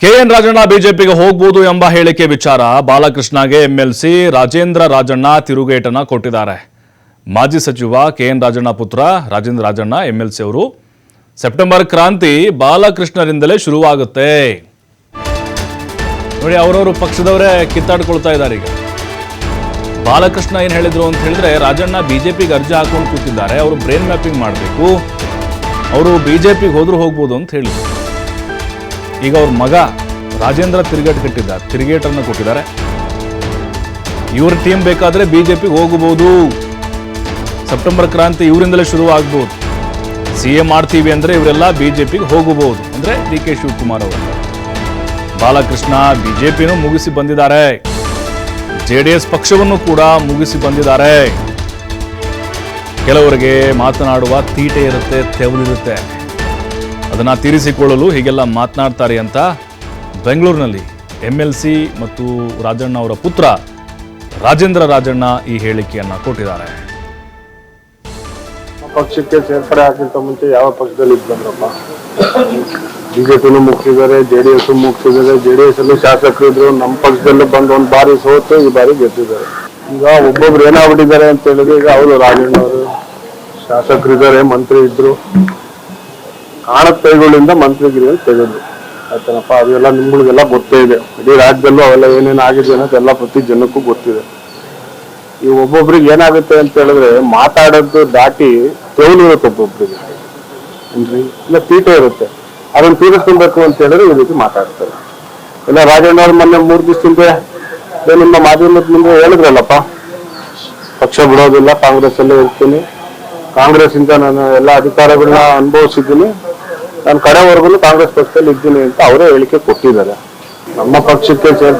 K N Rajanna ಬಿಜೆಪಿಗೆ ಹೋಗ್ಬೋದು ಎಂಬ ಹೇಳಿಕೆ ವಿಚಾರ ಬಾಲಕೃಷ್ಣಗೆ ಎಂಎಲ್ಸಿ, ರಾಜೇಂದ್ರ ರಾಜಣ್ಣ ತಿರುಗೇಟನ ಕೊಟ್ಟಿದ್ದಾರೆ. ಮಾಜಿ ಸಚಿವ ಕೆಎನ್ ರಾಜಣ್ಣ ಪುತ್ರ ರಾಜೇಂದ್ರ ರಾಜಣ್ಣ, ಎಂಎಲ್ಸಿ ಅವರು. ಸೆಪ್ಟೆಂಬರ್ ಕ್ರಾಂತಿ ಬಾಲಕೃಷ್ಣರಿಂದಲೇ ಶುರುವಾಗುತ್ತೆ. ನೋಡಿ, ಅವರವರು ಪಕ್ಷದವರೇ ಕಿತ್ತಾಡ್ಕೊಳ್ತಾ ಇದ್ದಾರೆ ಈಗ. ಬಾಲಕೃಷ್ಣ ಏನು ಹೇಳಿದ್ರು ಅಂತ ಹೇಳಿದ್ರೆ, ರಾಜಣ್ಣ ಬಿಜೆಪಿಗೆ ಅರ್ಜಿ ಹಾಕೊಂಡು ಕೂತಿದ್ದಾರೆ, ಅವರು ಬ್ರೈನ್ ಮ್ಯಾಪಿಂಗ್ ಮಾಡಬೇಕು. ಅವರು ಬಿಜೆಪಿಗೆ ಹೋದ್ರೂ ಹೋಗ್ಬೋದು ಅಂತ ಹೇಳಿದ್ರು. ಈಗ ಅವ್ರ ಮಗ ರಾಜೇಂದ್ರ ತಿರುಗೇಟ್ ಕಟ್ಟಿದ್ದಾರೆ, ತಿರುಗೇಟನ್ನು ಕೊಟ್ಟಿದ್ದಾರೆ. ಇವ್ರ ಟೀಮ್ ಬೇಕಾದ್ರೆ ಬಿಜೆಪಿಗೆ ಹೋಗಬಹುದು ಸೆಪ್ಟೆಂಬರ್ ಕ್ರಾಂತಿ ಇವರಿಂದಲೇ ಶುರು ಆಗ್ಬೋದು ಸಿ ಎಂ ಮಾಡ್ತೀವಿ ಅಂದ್ರೆ ಇವರೆಲ್ಲ ಬಿಜೆಪಿಗೆ ಹೋಗಬಹುದು ಅಂದ್ರೆ ಡಿ ಕೆ ಶಿವಕುಮಾರ್ ಅವರು ಬಾಲಕೃಷ್ಣ ಬಿಜೆಪಿನೂ ಮುಗಿಸಿ ಬಂದಿದ್ದಾರೆ. ಜೆ ಡಿ ಎಸ್ ಪಕ್ಷವನ್ನು ಕೂಡ ಮುಗಿಸಿ ಬಂದಿದ್ದಾರೆ. ಕೆಲವರಿಗೆ ಮಾತನಾಡುವ ತೀಟೆ ಇರುತ್ತೆ, ತೆವಲಿರುತ್ತೆ. ಅದನ್ನು ತೀರಿಸಿಕೊಳ್ಳಲು ಹೀಗೆಲ್ಲ ಮಾತನಾಡ್ತಾರೆ ಅಂತ ಬೆಂಗಳೂರಿನಲ್ಲಿ ಎಂ ಎಲ್ ಸಿ ಮತ್ತು ರಾಜಣ್ಣ ಅವರ ಪುತ್ರ ರಾಜೇಂದ್ರ ರಾಜಣ್ಣ ಈ ಹೇಳಿಕೆಯನ್ನು ಕೊಟ್ಟಿದ್ದಾರೆ. ಪಕ್ಷಕ್ಕೆ ಸೇರ್ಪಡೆ ಆಗಿಂತ ಮುಂಚೆ ಯಾವ ಪಕ್ಷದಲ್ಲಿ ಇದ್ದಂದ್ರಪ್ಪ ಬಿಜೆಪಿನೂ ಮುಗಿಸಿದ್ದಾರೆ ಜೆ ಡಿ ಎಸ್ ಮುಗಿಸಿದ್ದಾರೆ ಜೆ ಡಿ ಎಸ್ ಅಲ್ಲೂ ಶಾಸಕರು ಇದ್ರು, ನಮ್ಮ ಪಕ್ಷದಲ್ಲೂ ಬಂದು ಒಂದು ಬಾರಿ ಸೋತು ಈ ಬಾರಿ ಗೆದ್ದಿದ್ದಾರೆ. ಈಗ ಒಬ್ಬೊಬ್ರು ಏನಾಗ್ಬಿಟ್ಟಿದ್ದಾರೆ ಅಂತ ಹೇಳಿದ್ರೆ ಈಗ ಅವರು ರಾಜಣ್ಣವರು ಶಾಸಕರಿದ್ದಾರೆ, ಮಂತ್ರಿ ಇದ್ರು ಕಾಣದ ಕೈಗಳಿಂದ ಮಂತ್ರಿಗಿರಿ ತೆಗೆದ್ರು. ಆಯ್ತನಪ್ಪ ಅದೆಲ್ಲ ನಿಮ್ಗಳಿಗೆಲ್ಲ ಗೊತ್ತೇ ಇದೆ. ಇಡೀ ರಾಜ್ಯದಲ್ಲೂ ಅವೆಲ್ಲ ಏನೇನು ಆಗಿದೆ ಅನ್ನೋದೆಲ್ಲ ಪ್ರತಿ ಜನಕ್ಕೂ ಗೊತ್ತಿದೆ. ಈ ಒಬ್ಬೊಬ್ರಿಗೆ ಏನಾಗುತ್ತೆ ಅಂತ ಹೇಳಿದ್ರೆ, ಮಾತಾಡೋದು ದಾಟಿ ತೆವಲು ಇರುತ್ತೆ ಒಬ್ಬೊಬ್ರಿಗೆ. ಇಲ್ಲ, ಪೀಠ ಇರುತ್ತೆ. ಅದನ್ನ ತೀರಿಸ್ಕೊಬೇಕು ಅಂತ ಹೇಳಿದ್ರೆ ಈ ರೀತಿ ಮಾತಾಡ್ತಾರೆ. ಇಲ್ಲ, ರಾಜಣ್ಣ ಅವ್ರು ಮೊನ್ನೆ ಮೂರು ದಿವಸದಿಂದ ನಿಮ್ಮ ಮಾಧ್ಯಮದ ಮುಂದೆ ಹೇಳಿದ್ರಲ್ಲಪ್ಪ. ಪಕ್ಷ ಬಿಡೋದಿಲ್ಲ ಕಾಂಗ್ರೆಸ್ ಅಲ್ಲೇ ಇರ್ತೀನಿ. ಕಾಂಗ್ರೆಸ್ ಇಂದ ನಾನು ಎಲ್ಲ ಅಧಿಕಾರಗಳನ್ನ ಅನುಭವಿಸಿದ್ದೀನಿ. ನಾನು ಕಡೆವರೆಗೂ ಕಾಂಗ್ರೆಸ್ ಪಕ್ಷದಲ್ಲಿ ಇದ್ದೀನಿ ಅಂತ ಅವರೇ ಹೇಳಿಕೆ ಕೊಟ್ಟಿದ್ದಾರೆ. ನಮ್ಮ ಪಕ್ಷಕ್ಕೆ ಸೇರ್ಪಡೆ